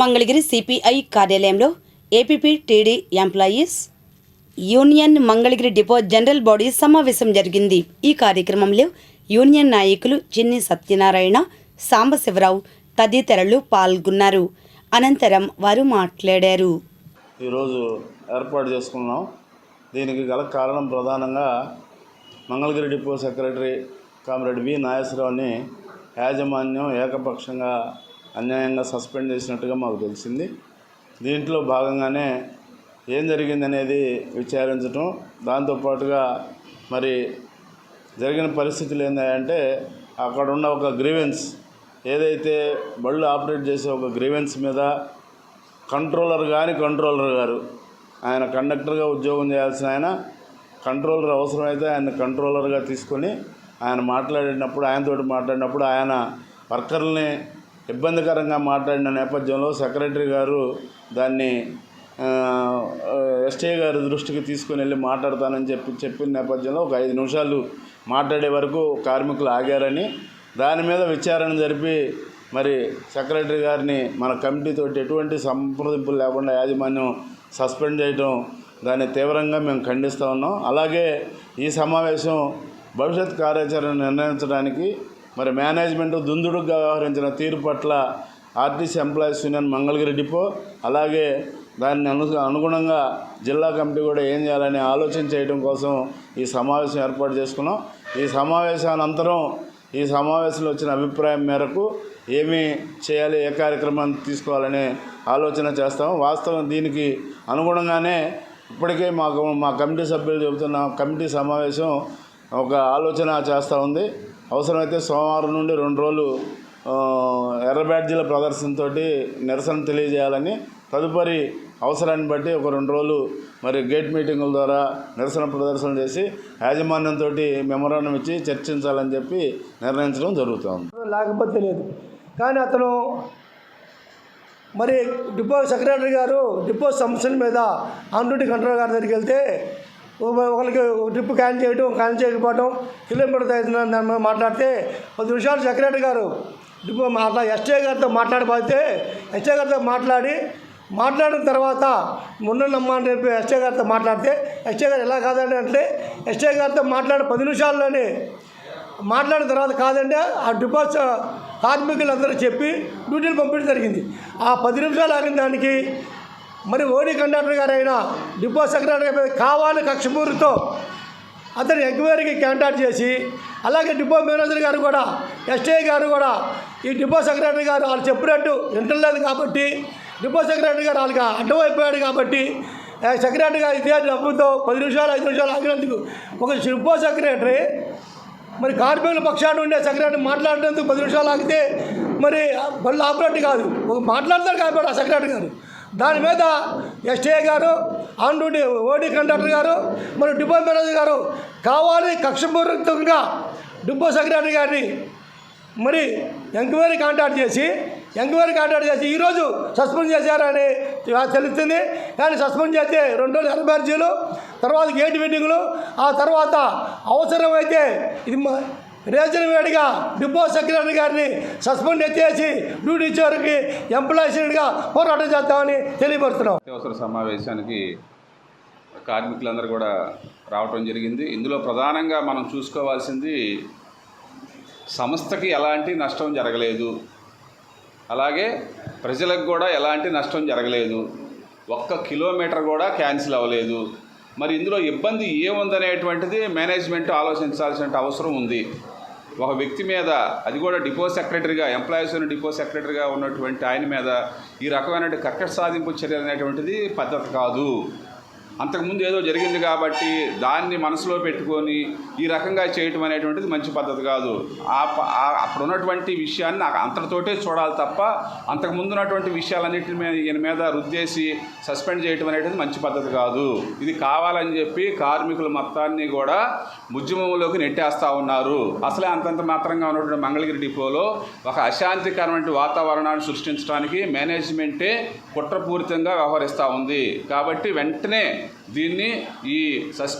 Mangalagiri CPI కార్యాలయంలో APP TD employees union Mangalagiri depot general body సమావేశం జరిగింది. ఈ కార్యక్రమంలో యూనియన్ నాయకులు చిన్ని సత్యనారాయణ సాంబశివరావు తదితరులు పాల్గొన్నారు. అనంతరం వారు మాట్లాడారు. ఈరోజు ఏర్పాటు చేసుకున్నాం. దీనికి గల కారణం ప్రధానంగా Mangalagiri depot secretary comrade V నాగేశ్వరరావుని యాజమాన్యం ఏకపక్షంగా అన్యాయంగా సస్పెండ్ చేసినట్టుగా మాకు తెలిసింది. దీంట్లో భాగంగానే ఏం జరిగిందనేది విచారించటం దాంతోపాటుగా మరి జరిగిన పరిస్థితులు ఏంటంటే అక్కడ ఉన్న ఒక గ్రీవెన్స్ ఏదైతే బళ్ళు ఆపరేట్ చేసే ఒక గ్రీవెన్స్ మీద కంట్రోలర్ కానీ కంట్రోలర్ గారు ఆయన కండక్టర్గా ఉద్యోగం చేయాల్సిన ఆయన కంట్రోలర్ అవసరమైతే ఆయన కంట్రోలర్గా తీసుకొని ఆయన మాట్లాడినప్పుడు ఆయనతోటి మాట్లాడినప్పుడు ఆయన వర్కర్లని ఇబ్బందికరంగా మాట్లాడిన నేపథ్యంలో సెక్రటరీ గారు దాన్ని ఎస్టీ గారి దృష్టికి తీసుకుని వెళ్ళి మాట్లాడతానని చెప్పి చెప్పిన నేపథ్యంలో ఒక ఐదు నిమిషాలు మాట్లాడే వరకు కార్మికులు ఆగారని దాని మీద విచారణ జరిపి మరి సెక్రటరీ గారిని మన కమిటీతో ఎటువంటి సంప్రదింపులు లేకుండా యాజమాన్యం సస్పెండ్ చేయటం దాన్ని తీవ్రంగా మేము ఖండిస్తూ ఉన్నాం. అలాగే ఈ సమావేశం భవిష్యత్ కార్యాచరణ నిర్ణయించడానికి మరి మేనేజ్మెంట్ దుందుడుగా వ్యవహరించిన తీరు పట్ల RTC employees union Mangalagiri depot అలాగే దాన్ని అను అనుగుణంగా జిల్లా కమిటీ కూడా ఏం చేయాలని ఆలోచన చేయడం కోసం ఈ సమావేశం ఏర్పాటు చేసుకున్నాం. ఈ సమావేశానంతరం ఈ సమావేశంలో వచ్చిన అభిప్రాయం మేరకు ఏమి చేయాలి ఏ కార్యక్రమాన్ని తీసుకోవాలనే ఆలోచన చేస్తాం. వాస్తవం దీనికి అనుగుణంగానే ఇప్పటికే మాకు మా కమిటీ సభ్యులు చెబుతున్న కమిటీ సమావేశం ఒక ఆలోచన చేస్తూ ఉంది. అవసరమైతే సోమవారం నుండి రెండు రోజులు ఆ, ఎర్ర బ్యాడ్జీల ప్రదర్శనతో నిరసన తెలియజేయాలని తదుపరి అవసరాన్ని బట్టి ఒక రెండు రోజులు మరి గేట్ మీటింగుల ద్వారా నిరసన ప్రదర్శన చేసి యాజమాన్యంతో మెమరాండం ఇచ్చి చర్చించాలని చెప్పి నిర్ణయించడం జరుగుతుంది లేకపోతే లేదు. కానీ అతను మరి డిపో సెక్రటరీ గారు డిపో సమస్యల మీద ఆన్ డ్యూటీ కంట్రోల్ గారి దగ్గరికి వెళ్తే ఒకరికి ట్రిప్ క్యాన్సిల్ చేయటం క్యాన్సిల్ చేయకపోవడం కిలోమీటర్ అవుతుందని దాని మీద మాట్లాడితే పది నిమిషాలు సెక్రటరీ గారు ట్రిప్ మాట్లా ఎస్ఏ గారితో మాట్లాడబోతే ఎస్ఏ గారితో మాట్లాడి మాట్లాడిన తర్వాత ముందున్నమ్మ అని చెప్పి ఎస్ఏ గారితో మాట్లాడితే ఎస్ఏ గారు ఎలా కాదండి అంటే ఎస్ఏ గారితో మాట్లాడి పది నిమిషాల్లోనే మాట్లాడిన తర్వాత కాదండి ఆ డిపాస్ కార్మికులందరూ చెప్పి డ్యూటీలు పంపించడం జరిగింది. ఆ పది నిమిషాలు ఆగిన దానికి మరి ఓడి కండక్టర్ గారు అయినా డిపో సెక్రటరీ మీద కావాలి కక్షపూరితో. అతను ఎంక్వైరీకి కాంటాక్ట్ చేసి అలాగే డిపో మేనేజర్ గారు కూడా ఎస్టీఐ గారు కూడా ఈ డిపో సెక్రటరీ గారు వాళ్ళు చెప్పినట్టు వింటలేదు కాబట్టి డిపో సెక్రటరీ గారు వాళ్ళకి అడ్డమైపోయాడు కాబట్టి సెక్రటరీ గారు ఇదే డబ్బుతో పది నిమిషాలు ఐదు నిమిషాలు ఆగినందుకు ఒక డిపో సెక్రటరీ మరి కార్మికుల పక్షాన్ని ఉండే సెక్రటరీ మాట్లాడినందుకు పది నిమిషాలు ఆగితే మరి బళ్ళు ఆపరేట్ కాదు. ఒక మాట్లాడతారు కాబట్టి ఆ సెక్రటరీ గారు. దాని మీద ఎస్ఏ గారు ఆన్ డ్యూటీ ఓడీ కండక్టర్ గారు మరి డిపో మేనేజర్ గారు కావాలి కక్షపూరితంగా డిపో సెక్రటరీ గారిని మరి ఎంక్వైరీ కాంటాక్ట్ చేసి ఎంక్వైరీ కాంటాక్ట్ చేసి ఈరోజు సస్పెండ్ చేశారని తెలుస్తుంది. కానీ సస్పెండ్ చేస్తే రెండు రోజులు ఎనర్జీలు తర్వాత గేట్ మీటింగ్లు ఆ తర్వాత అవసరమైతే ఇది మ- రేజన్ వేడిగా డిపో సెక్రటరీ గారిని సస్పెండ్ ఎత్తేసి డ్యూటీ ఇచ్చేవారికి ఎంప్లాయీస్గా పోరాటం చేద్దామని తెలియపరుస్తున్నాం. అత్యవసర సమావేశానికి కార్మికులందరూ కూడా రావటం జరిగింది. ఇందులో ప్రధానంగా మనం చూసుకోవాల్సింది సంస్థకి ఎలాంటి నష్టం జరగలేదు. అలాగే ప్రజలకు కూడా ఎలాంటి నష్టం జరగలేదు. ఒక్క కిలోమీటర్ కూడా క్యాన్సిల్ అవ్వలేదు. మరి ఇందులో ఇబ్బంది ఏముందనేటువంటిది మేనేజ్మెంట్ ఆలోచించాల్సిన అవసరం ఉంది. ఒక వ్యక్తి మీద అది కూడా డిపో సెక్రటరీగా ఎంప్లాయీస్ డిపో సెక్రటరీగా ఉన్నటువంటి ఆయన మీద ఈ రకమైనటువంటి కక్కట సాధింపు చర్య అనేటువంటిది పద్ధతి కాదు. అంతకుముందు ఏదో జరిగింది కాబట్టి దాన్ని మనసులో పెట్టుకొని ఈ రకంగా చేయటం అనేటువంటిది మంచి పద్ధతి కాదు. ఆ ఉన్నటువంటి విషయాన్ని నాకు అంతటితోటే చూడాలి తప్ప అంతకుముందు ఉన్నటువంటి విషయాలన్నింటి మీద ఈయన మీద రుద్దేసి సస్పెండ్ చేయటం అనేటువంటిది మంచి పద్ధతి కాదు. ఇది కావాలని చెప్పి కార్మికుల మొత్తాన్ని కూడా ఉద్యమంలోకి నెట్టేస్తూ ఉన్నారు. అసలే అంతంత మాత్రంగా ఉన్నటువంటి మంగళగిరి డిపోలో ఒక అశాంతికరమైన వాతావరణాన్ని సృష్టించడానికి మేనేజ్మెంటే కుట్రపూరితంగా వ్యవహరిస్తూ ఉంది. కాబట్టి వెంటనే దీన్ని ఈ సస్